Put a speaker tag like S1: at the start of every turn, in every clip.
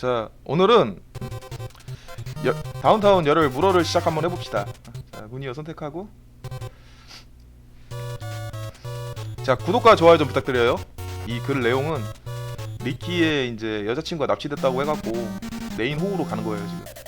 S1: 자 오늘은 여, 다운타운 열혈 물어를 시작 한번 해봅시다. 자 문이어 선택하고 자 구독과 좋아요 좀 부탁드려요. 이 글 내용은 리키의 이제 여자친구가 납치됐다고 해갖고 메인 호우로 가는 거예요 지금.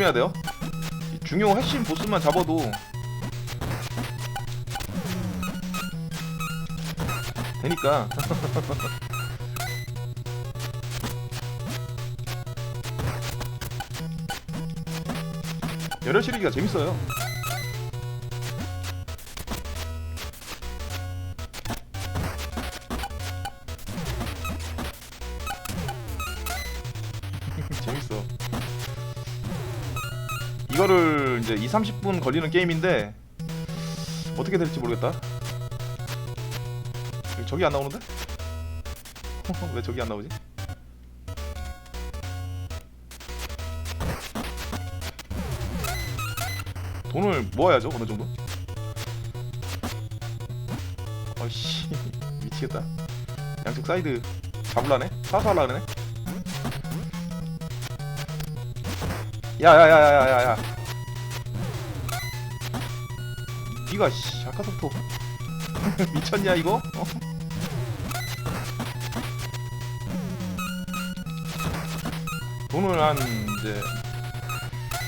S1: 조심해야 돼요. 이 중요 핵심 보스만 잡아도 되니까. 열혈 시리기가 재밌어요. 재밌어. 이거를 이제 2, 30분 걸리는 게임인데 어떻게 될지 모르겠다. 저기 안 나오는데? 왜 저기 안 나오지? 돈을 모아야죠 어느 정도. 어이씨 미치겠다. 양쪽 사이드 잡을라네? 그러네? 야야야야야야야 니가 씨 아까부터 미쳤냐 이거? 어? 돈을 한 이제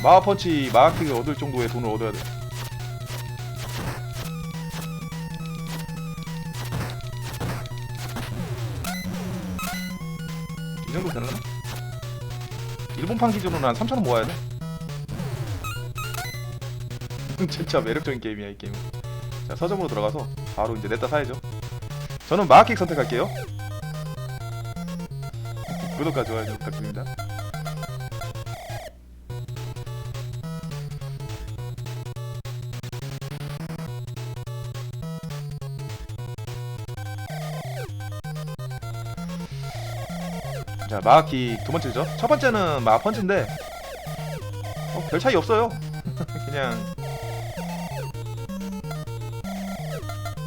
S1: 마하펀치 마하킥을 얻을 정도의 돈을 얻어야 돼 이 정도 되려나? 일본판 기준으로는 한 3천원 모아야 돼. 진짜 매력적인 게임이야 이 게임은 자 서점으로 들어가서 바로 이제 냈다 사야죠. 저는 마하킥 선택할게요. 구독과 좋아요 좀 부탁드립니다 자 마하킥 두 번째죠 첫 번째는 마펀치인데 어, 별 차이 없어요 그냥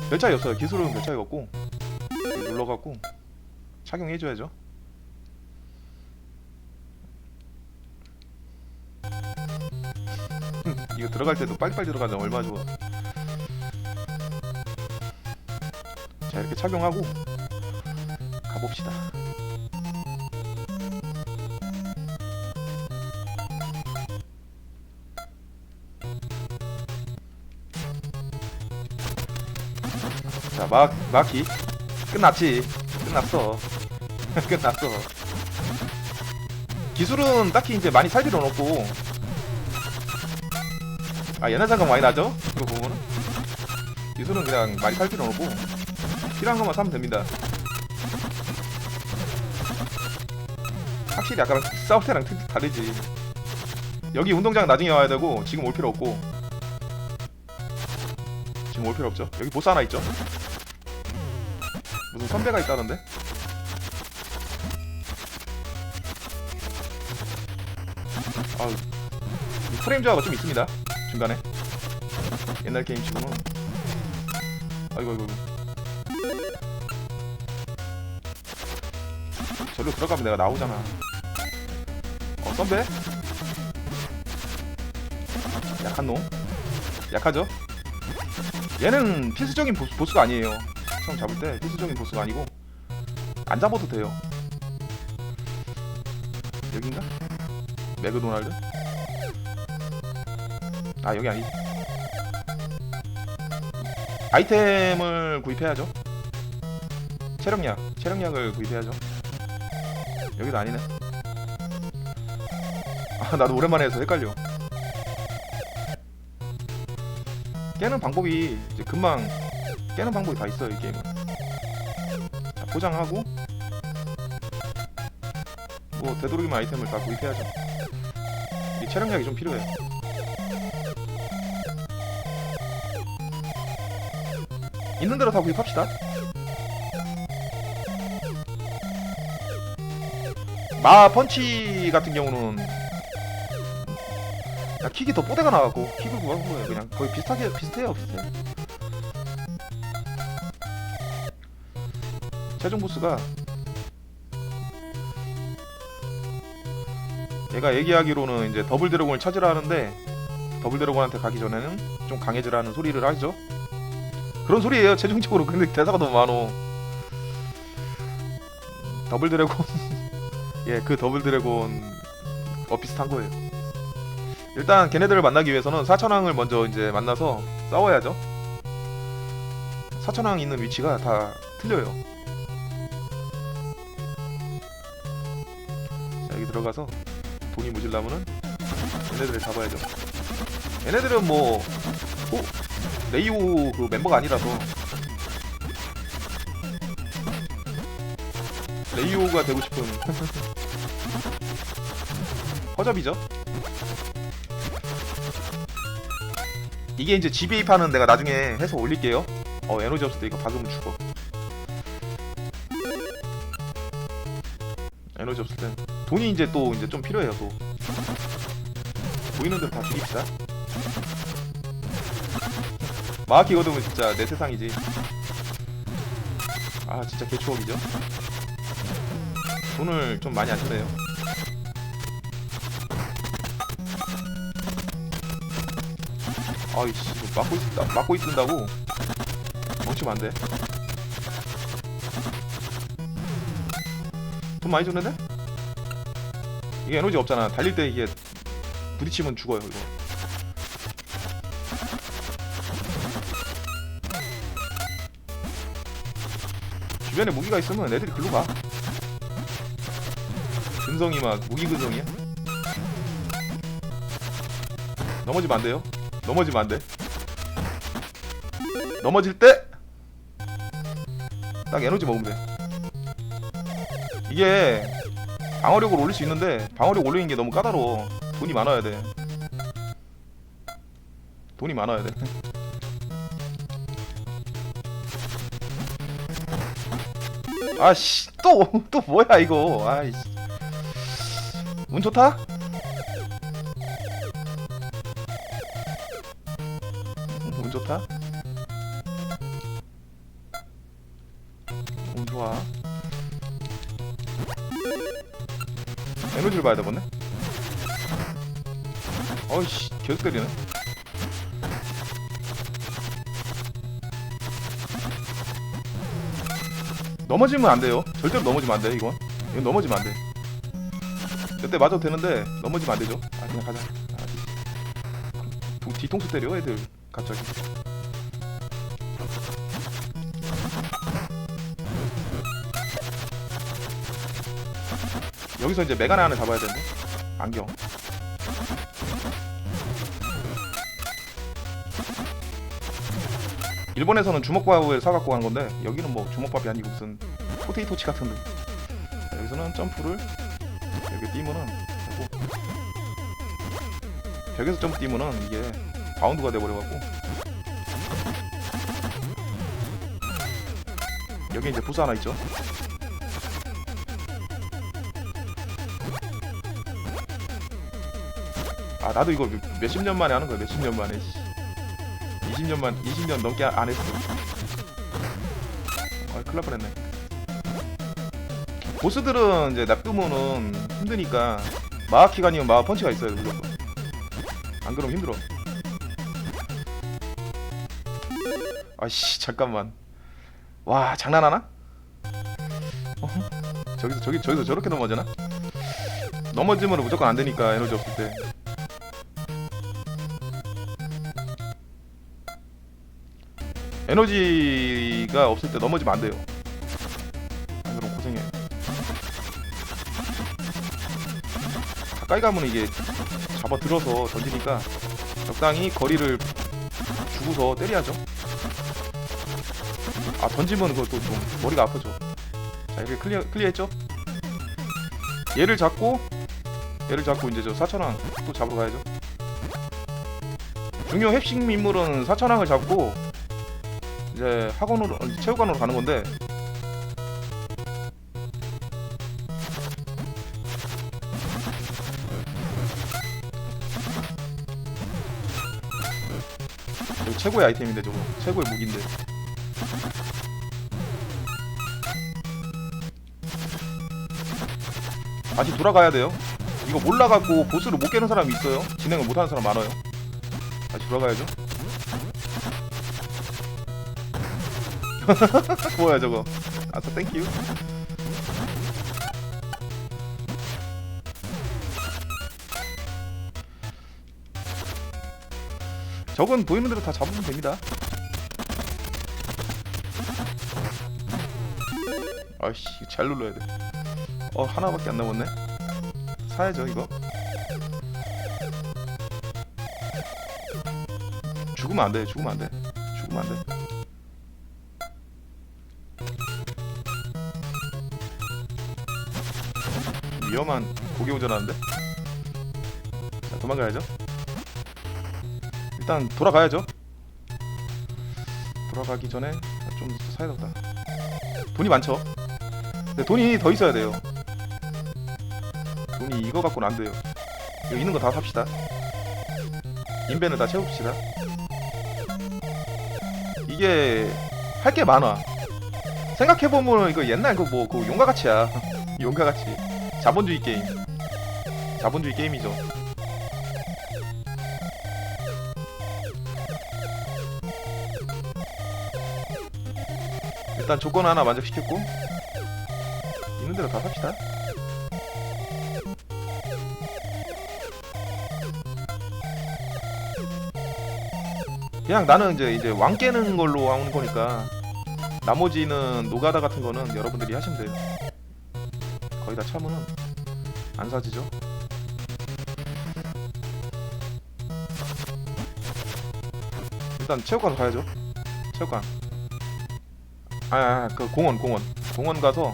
S1: 별 차이 없어요. 기술은 별 차이가 없고 눌러갖고 착용해줘야죠. 이거 들어갈 때도 빨리빨리 들어가자 얼마 좋아. 자 이렇게 착용하고 가봅시다. 자, 막, 마키. 끝났지. 끝났어. 끝났어. 기술은 딱히 이제 많이 살 필요는 없고. 아, 옛날 장갑 많이 나죠? 이거 보면은. 기술은 그냥 많이 살 필요는 없고. 필요한 것만 사면 됩니다. 확실히 아까랑 싸울 때랑 트- 다르지. 여기 운동장 나중에 와야 되고, 지금 올 필요 없고. 지금 올 필요 없죠. 여기 보스 하나 있죠? 무슨 선배가 있다던데? 아우 이 프레임 저하가 좀 있습니다 중간에 옛날 게임 치고는 아이고 아이고. 저리로 들어가면 내가 나오잖아 어 선배? 약한 놈 약하죠? 얘는 필수적인 보스, 보스가 아니에요 처음 잡을 때 필수적인 보스가 아니고 안 잡아도 돼요. 여긴가? 맥도날드? 아 여기 아니지. 아이템을 구입해야죠. 체력약, 체력약을 구입해야죠. 여기도 아니네. 아 나도 오랜만에 해서 헷갈려. 깨는 방법이 이제 금방 깨는 방법이 다 있어요 이 게임은. 자, 포장하고 뭐 되도록이면 아이템을 다 구입해야죠. 이 체력약이 좀 필요해 있는 대로 다 구입합시다. 마 펀치 같은 경우는 야, 킥이 더 뽀대가 나갖고 킥을 구한 거예요. 그냥 거의 비슷하게 비슷해요 비슷해 최종 보스가 얘가 얘기하기로는 이제 더블 드래곤을 찾으라 하는데 더블 드래곤한테 가기 전에는 좀 강해지라는 소리를 하죠. 그런 소리예요. 최종적으로. 근데 대사가 너무 많어. 더블 드래곤. 예 그 더블 드래곤 어 비슷한 거예요. 일단 걔네들을 만나기 위해서는 사천왕을 먼저 이제 만나서 싸워야죠. 사천왕 있는 위치가 다 틀려요 들어가서 돈이 모질라면은 얘네들을 잡아야죠 얘네들은 뭐 어? 레이오 그 멤버가 아니라서 레이오가 되고 싶은 허접이죠. 이게 이제 GBA판은 내가 나중에 해서 올릴게요. 어 에너지 없을 때 이거 박으면 죽어. 에너지 없을 땐 돈이 이제 또 이제 좀 필요해요 또. 보이는 대로 다 죽입시다. 마하키 거두면 진짜 내 세상이지. 아 진짜 개추억이죠. 돈을 좀 많이 안 쓰네요. 아이씨 막고 있다 막고 있는다고 멈추면 안 돼. 돈 많이 줬는데? 이게 에너지 없잖아. 달릴 때 이게 부딪히면 죽어요 이거. 주변에 무기가 있으면 애들이 글로 가. 근성이 막 무기 근성이야? 넘어지면 안 돼요. 넘어지면 안 돼. 넘어질 때! 딱 에너지 먹으면 돼. 이게 방어력을 올릴 수 있는데 방어력 올리는 게 너무 까다로워. 돈이 많아야 돼. 돈이 많아야 돼. 아씨 또 또 뭐야 이거 아이씨 운 좋다 봐야 되겠네 어이씨 계속 때리네 넘어지면 안 돼요. 절대로 넘어지면 안 돼, 이건. 이건 넘어지면 안 돼. 그때 맞아도 되는데, 넘어지면 안 되죠. 아, 그냥 가자. 아, 뒤통수 때려, 애들. 갑자기. 여기서 이제 메가네 하나 잡아야 되는데. 안경. 일본에서는 주먹밥을 사갖고 가는 건데 여기는 뭐 주먹밥이 아니고 무슨 포테이토치 같은데 자, 여기서는 점프를 여기 뛰면은 되고 벽에서 점프 뛰면은 이게 바운드가 돼버려갖고 여기 이제 부스 하나 있죠 아 나도 이거 몇십 년 만에 하는 거야 몇십 년 만에 씨. 20년만 20년 넘게 안 했어. 아, 큰일 날 뻔했네. 보스들은 이제 납두면은 힘드니까 마하키가 아니면 마하 펀치가 있어요 무조건. 안 그러면 힘들어. 아씨 잠깐만. 와 장난하나? 어? 저기서 저기 저기서 저렇게 넘어지나? 넘어지면 무조건 안 되니까 에너지 없을 때. 에너지가 없을 때 넘어지면 안 돼요. 안 그럼 고생해. 가까이 가면 이게 잡아 들어서 던지니까 적당히 거리를 주고서 때려야죠. 아 던지면 그것도 좀 머리가 아프죠. 자 이렇게 클리어 클리어했죠? 얘를 잡고 얘를 잡고 이제 저 사천왕 또 잡으러 가야죠. 중요 핵심 인물은 사천왕을 잡고 이제 학원으로 아, 체육관으로 가는 건데. 이거 최고의 아이템인데 저거. 최고의 무기인데. 다시 돌아가야 돼요? 이거 몰라갖고 보스를 못 깨는 사람이 있어요? 진행을 못하는 사람 많아요? 다시 돌아가야죠? 뭐야 저거? 아싸 땡큐. 적은 보이는 대로 다 잡으면 됩니다. 아이씨 잘 눌러야 돼어 하나밖에 안 남았네. 사야죠 이거. 죽으면 안돼 죽으면 안돼. 죽으면 안돼 위험한 고개 운전하는데? 자 도망가야죠. 일단 돌아가야죠. 돌아가기 전에 좀 사야 되겠다. 돈이 많죠. 근데 돈이 더 있어야 돼요. 돈이 이거 갖고는 안 돼요. 여기 있는 거 다 삽시다. 인벤을 다 채웁시다. 이게 할 게 많아. 생각해보면 이거 옛날 그뭐그 용가같이야. 용가같이 자본주의 게임. 자본주의 게임이죠. 일단 조건 하나 만족시켰고 있는 대로 다 삽시다. 그냥 나는 이제 이제 왕 깨는 걸로 하는 거니까 나머지는 노가다 같은 거는 여러분들이 하시면 돼요. 거의 다 참으면 안 사지죠 일단 체육관 가야죠 체육관 아, 아, 그 공원, 공원, 공원 가서.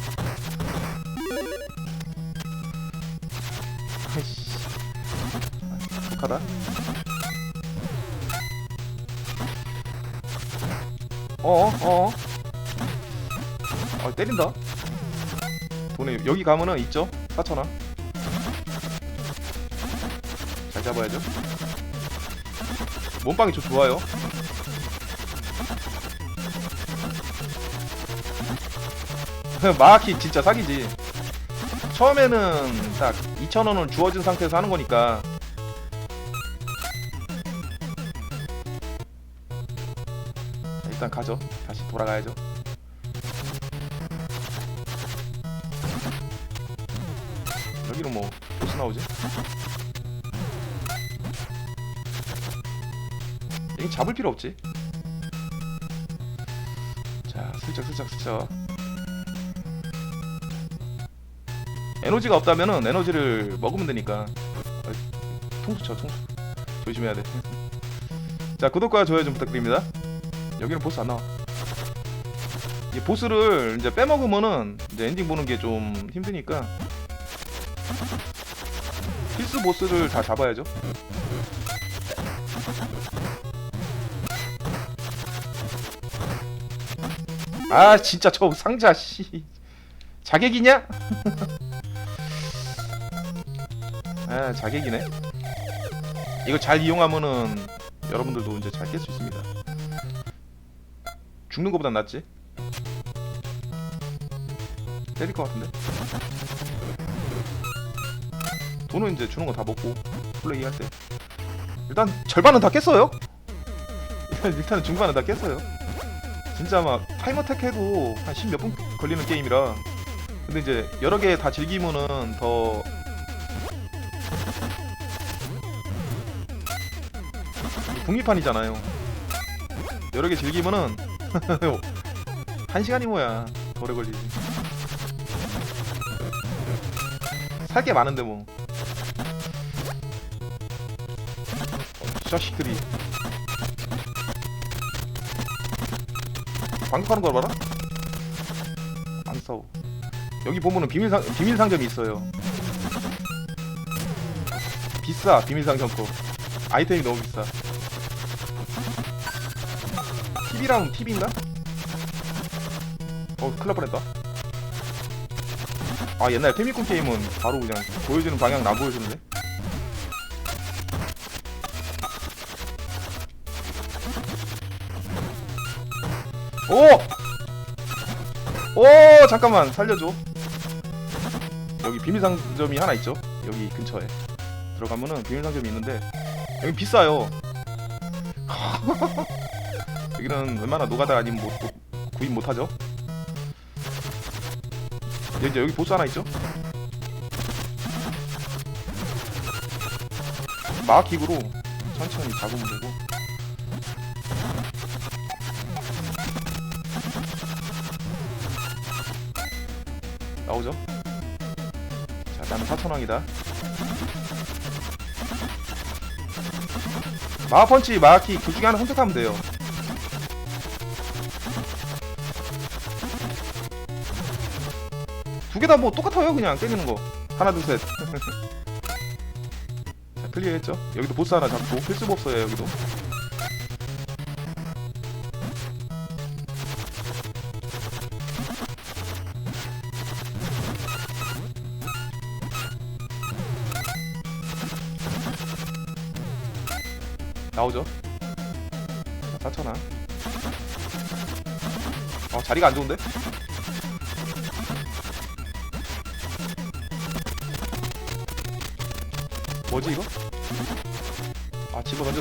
S1: 아이씨, 독하다. 어어, 어어. 아, 때린다. 돈에 여기 가면은 있죠? 4천 원. 잘 잡아야죠. 몸빵이 좀 좋아요. 마하키 진짜 사기지. 처음에는 딱 2,000원을 주어진 상태에서 하는 거니까. 자, 일단 가죠. 다시 돌아가야죠. 여기는 뭐 보스 나오지? 잡을 필요 없지. 자, 슬쩍 슬쩍 슬쩍. 에너지가 없다면은 에너지를 먹으면 되니까 아, 통수 쳐 통수 조심해야 돼. 자 구독과 좋아요 좀 부탁드립니다. 여기는 보스 안 나와. 이 보스를 이제 빼먹으면은 이제 엔딩 보는 게 좀 힘드니까 필수 보스를 다 잡아야죠. 아 진짜 저 상자 씨. 자객이냐? 아 자객이네. 이거 잘 이용하면은 여러분들도 이제 잘 깰 수 있습니다. 죽는 것보단 낫지? 때릴 것 같은데? 돈은 이제 주는 거 다 먹고 플레이 할때. 일단 절반은 다 깼어요. 일단 일단은 중반은 다 깼어요 진짜 막 타임어택 해도 한 10 몇 분 걸리는 게임이라 근데 이제 여러 개 다 즐기면은 더 북미판이잖아요. 여러 개 즐기면은 한 시간이 뭐야 더 오래 걸리지. 살 게 많은데 뭐. 어, 이 자식들이 방송하는 걸 봐라. 안 싸워. 여기 보면은 비밀 상 비밀 상점이 있어요. 비싸 비밀 상점 거. 아이템이 너무 비싸. TV랑 TV인가? 어, 큰일 날 뻔했다. 아, 옛날 페미콘 게임은 바로 그냥 보여주는 방향 안 보여주는데? 오! 오 잠깐만 살려줘. 여기 비밀 상점이 하나 있죠? 여기 근처에. 들어가면은 비밀 상점이 있는데 여기 비싸요. 여기는 웬만한 노가다 아니면 못, 못- 구입 못하죠? 여기 이제 여기 보스 하나 있죠? 마기구로 천천히 잡으면 되고 나오죠? 자, 나는 4천왕이다. 마하펀치, 마하키 둘 중에 하나 선택하면 돼요. 두 개 다 뭐 똑같아요, 그냥 때리는 거. 하나, 둘, 셋. 자, 클리어했죠? 여기도 보스 하나 잡고 필수보 없어요, 여기도. 나오죠? 4천원. 어, 자리가 안 좋은데? 뭐지 이거? 아 집어 그래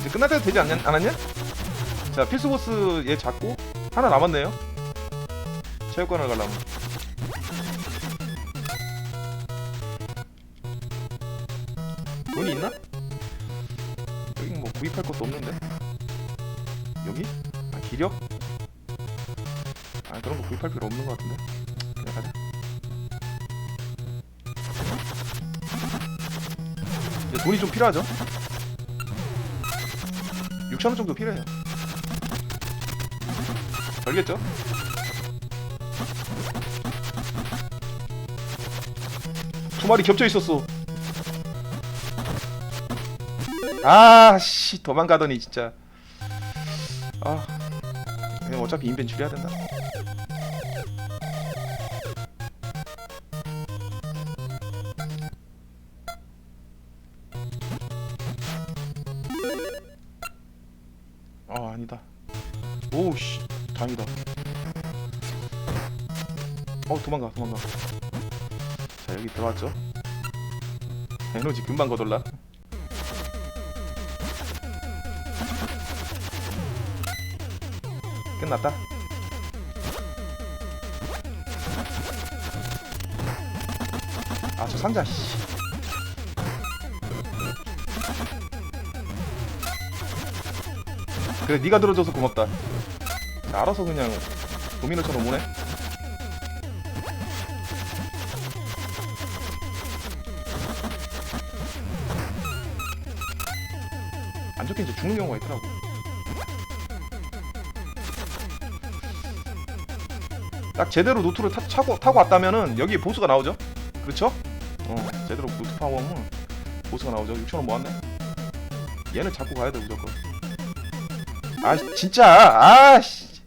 S1: 이제 끝날 때도 되지 않냐, 않았냐? 자 필수 보스 얘 잡고 하나 남았네요 체육관을 가려면 돈이 있나? 여기 뭐 구입할 것도 없는데 여기? 아 기력? 아 그런 거 구입할 필요 없는 것 같은데 그냥 가자 이제 돈이 좀 필요하죠 6천원 정도 필요해요 알겠죠? 두 마리 겹쳐 있었어 아씨 도망가더니 진짜. 아 그냥 어차피 인벤 줄여야 된다. 아 아니다. 오우씨 다행이다. 어 도망가 도망가. 자 여기 들어왔죠? 에너지 금방 거돌라 끝났다. 아 저 상자 씨. 그래 네가 들어줘서 고맙다. 자, 알아서 그냥 도미노처럼 오네. 안 좋게 이제 죽는 경우가 있더라고 딱 제대로 노트를 타, 차고, 타고 왔다면은 여기 보스가 나오죠? 그렇죠? 어 제대로 노트 파고 오면 보스가 나오죠. 6천원 모았네. 얘는 잡고 가야 돼 무조건. 아 진짜! 아 씨!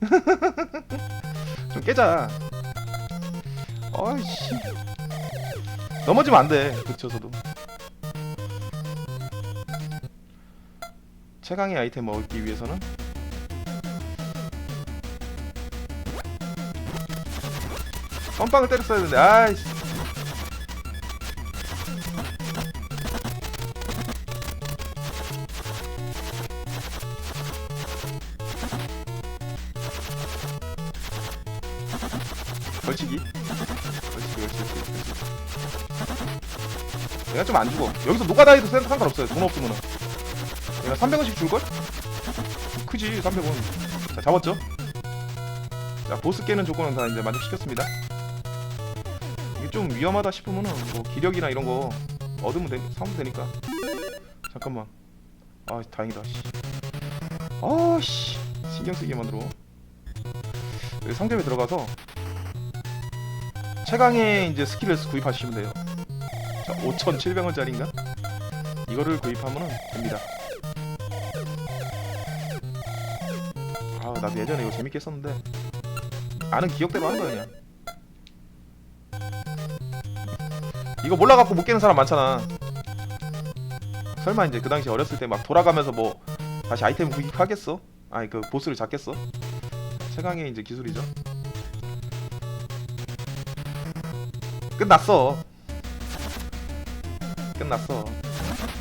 S1: 좀 깨자. 아이씨. 넘어지면 안 돼 그쳐서도. 최강의 아이템 얻기 위해서는 선빵을 때렸어야 되는데 아이씨. 걸치기 걸치기 걸치기 걸치기 내가 좀 안 죽어. 여기서 노가다해도 상- 상관없어요. 돈 없으면은. 내가 300원씩 줄걸? 크지 300원. 자 잡았죠? 자 보스 깨는 조건은 다 이제 만족시켰습니다 좀 위험하다 싶으면은 뭐 기력이나 이런 거 얻으면 되, 사면 되니까. 잠깐만. 아 다행이다 씨. 아씨. 신경 쓰게 만들어. 상점에 들어가서 최강의 이제 스킬을 구입하시면 돼요. 자 5,700원짜리인가? 이거를 구입하면 됩니다. 아 나도 예전에 이거 재밌게 했었는데 아는 기억대로 하는 거야 그냥 이거 몰라갖고 못 깨는 사람 많잖아 설마 이제 그 당시 어렸을 때 막 돌아가면서 뭐 다시 아이템 구입하겠어? 아니 그 보스를 잡겠어? 최강의 이제 기술이죠 끝났어 끝났어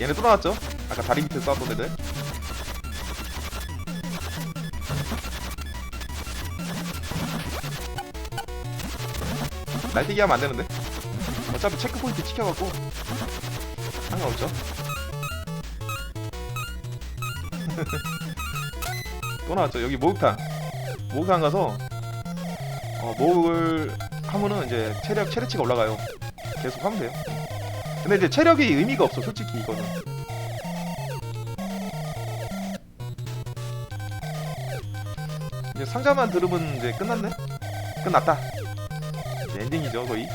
S1: 얘네 또 나왔죠? 아까 다리 밑에 쏴던 애들 날뛰기 하면 안 되는데 어차피 체크포인트 지켜갖고. 상관없죠? 또 나왔죠? 여기 목욕탕. 목욕탕 가서 어, 목을 하면은 이제 체력 체력치가 올라가요. 계속 하면 돼요. 근데 이제 체력이 의미가 없어 솔직히 이거는. 이제 상자만 들으면 이제 끝났네? 끝났다. 엔딩이죠 거의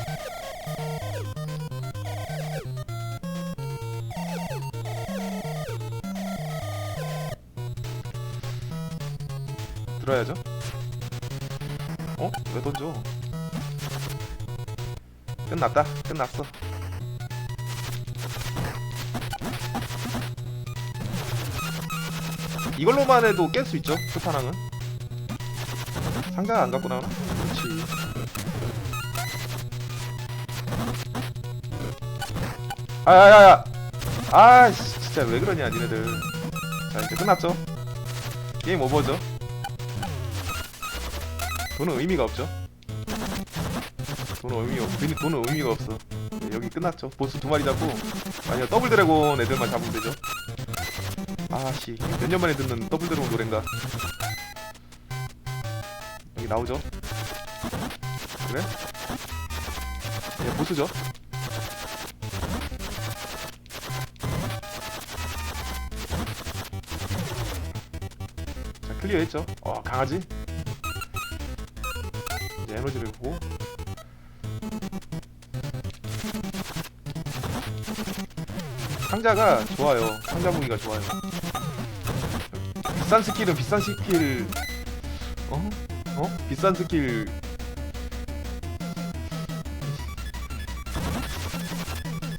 S1: 들어야죠? 어? 왜 던져? 끝났다. 끝났어. 이걸로만 해도 깰 수 있죠? 끝판왕은? 상자가 안 갖고 나오나? 그렇지 아야야야. 아씨 진짜 왜 그러냐 니네들. 자 이제 끝났죠? 게임 오버죠? 돈은 의미가 없죠? 돈은 의미 없 돈은 의미가 없어. 네, 여기 끝났죠? 보스 두 마리 잡고 아니야 더블 드래곤 애들만 잡으면 되죠? 아씨 몇 년 만에 듣는 더블 드래곤 노랜가? 여기 나오죠? 그래? 예 보스죠 클리어했죠. 어 강아지. 이제 에너지를 보고. 상자가 좋아요. 상자 무기가 좋아요. 비싼 스킬은 비싼 스킬. 어? 어? 비싼 스킬.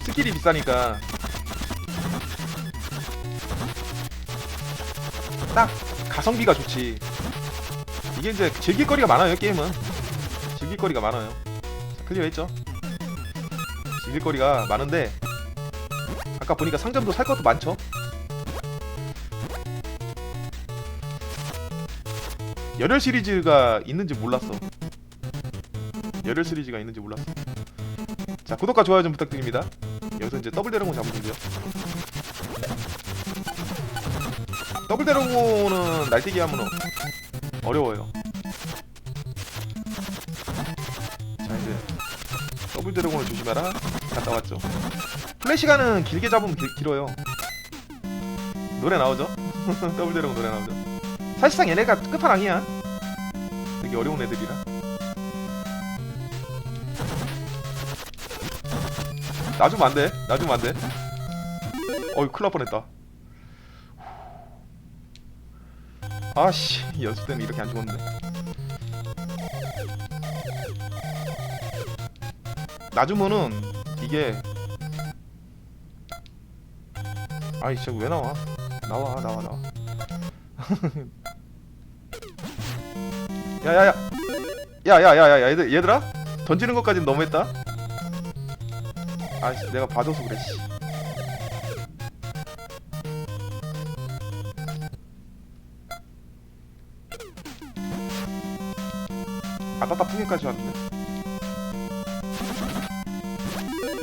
S1: 스킬이 비싸니까 가성비가 좋지. 이게 이제 즐길거리가 많아요 게임은. 즐길거리가 많아요. 자, 클리어했죠? 즐길거리가 많은데 아까 보니까 상점도 살 것도 많죠? 열혈 시리즈가 있는지 몰랐어. 열혈 시리즈가 있는지 몰랐어. 자 구독과 좋아요 좀 부탁드립니다. 여기서 이제 더블 드래곤 잡으면 되죠 더블 드래곤은 날뛰기 하면 어려워요. 자 이제 더블 드래곤을 조심해라. 갔다 왔죠. 시간은 길게 잡으면 길, 길어요. 노래 나오죠? 더블 드래곤 노래 나오죠? 사실상 얘네가 끝판왕이야. 되게 어려운 애들이라. 놔주면 안돼. 놔주면 안돼. 어이 큰일 날 뻔했다 아씨 연습 때는 이렇게 안 죽었는데? 놔주면은 이게 아이 진짜 왜 나와? 나와 나와 나와. 야야야. 야야야야 얘들 얘들아? 던지는 것까진 너무했다. 아씨 내가 봐줘서 그래 씨 아따따 풍기까지 왔네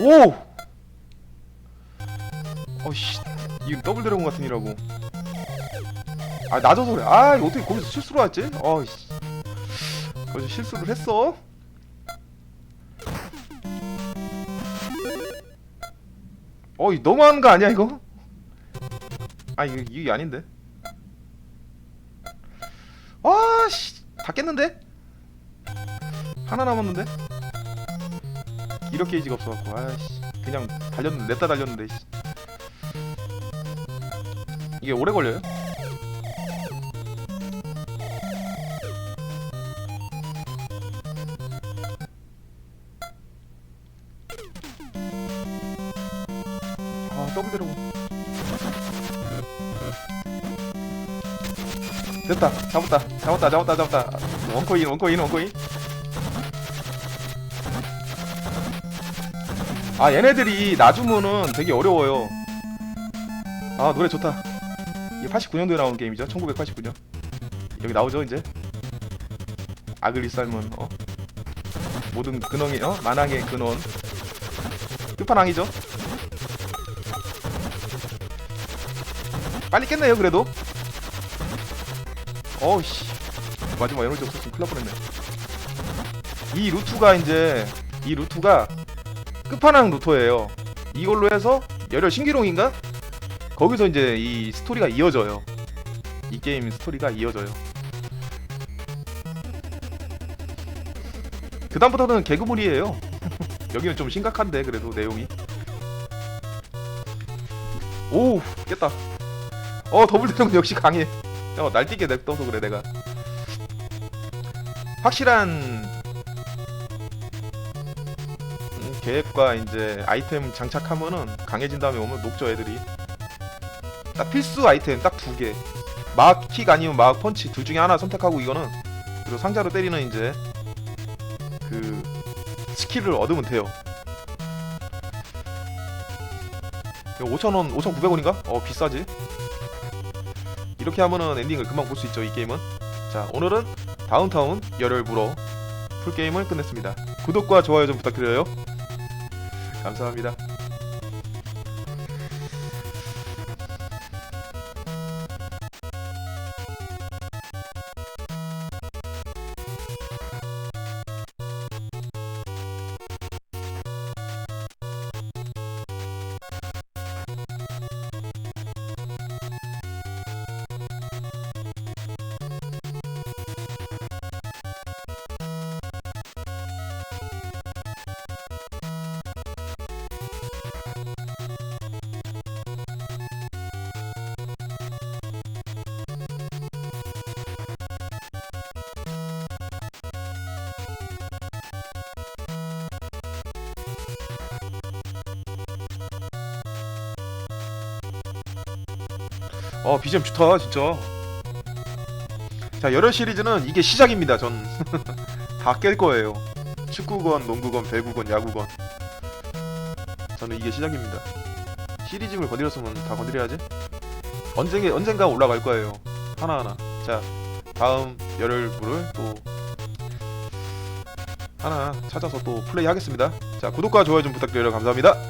S1: 오! 어씨 이거 더블 드래곤 같은 이라고 아 낮아서 그래 아 이거 어떻게 거기서 실수로 왔지? 어이씨 거기서 실수를 했어? 어이 너무한 거 아니야 이거? 아 이거 이게 아닌데 아씨 다 깼는데? 하나 남았는데? 이렇게 이지가 없어갖고 아씨 그냥 달렸는데 냈다 달렸는데 씨. 이게 오래 걸려요? 더블 드래곤 됐다 잡았다 잡았다 잡았다 잡았다 원코인 원코인 원코인 아 얘네들이 놔주면은 되게 어려워요. 아 노래 좋다. 이게 89년도에 나온 게임이죠? 1989년. 여기 나오죠 이제? 아글리 삶은 어? 모든 근원이 어? 만왕의 근원. 끝판왕이죠? 빨리 깼네요 그래도. 어우씨. 마지막 에너지 없었으면 큰일 날 뻔했네. 이 루트가 이제 이 루트가 끝판왕 루트예요. 이걸로 해서 열혈 신기록인가? 거기서 이제 이 스토리가 이어져요. 이 게임 스토리가 이어져요. 그 다음부터는 개그물이에요. 여기는 좀 심각한데 그래도 내용이. 오 깼다. 어 더블 드래곤 역시 강해. 어 날뛰게 냅둬서 그래 내가. 확실한 계획과 이제 아이템 장착하면은 강해진 다음에 오면 녹죠 애들이. 딱 필수 아이템 딱 두 개. 마악 킥 아니면 마악 펀치 둘 중에 하나 선택하고 이거는 그리고 상자로 때리는 이제 그 스킬을 얻으면 돼요. 5,000원, 5,900원인가? 어 비싸지? 이렇게 하면은 엔딩을 금방 볼 수 있죠 이 게임은. 자 오늘은 다운타운 열혈 불어 풀게임을 끝냈습니다. 구독과 좋아요 좀 부탁드려요 감사합니다 어 BGM 좋다 진짜. 자 열혈 시리즈는 이게 시작입니다 전. 다 깰 거예요. 축구건 농구건 배구건 야구건. 저는 이게 시작입니다. 시리즈를 건드렸으면 다 건드려야지. 언젠가 언젠가 올라갈 거예요. 하나하나. 자 다음 열혈부를 또 하나 찾아서 또 플레이 하겠습니다. 자 구독과 좋아요 좀 부탁드려요. 감사합니다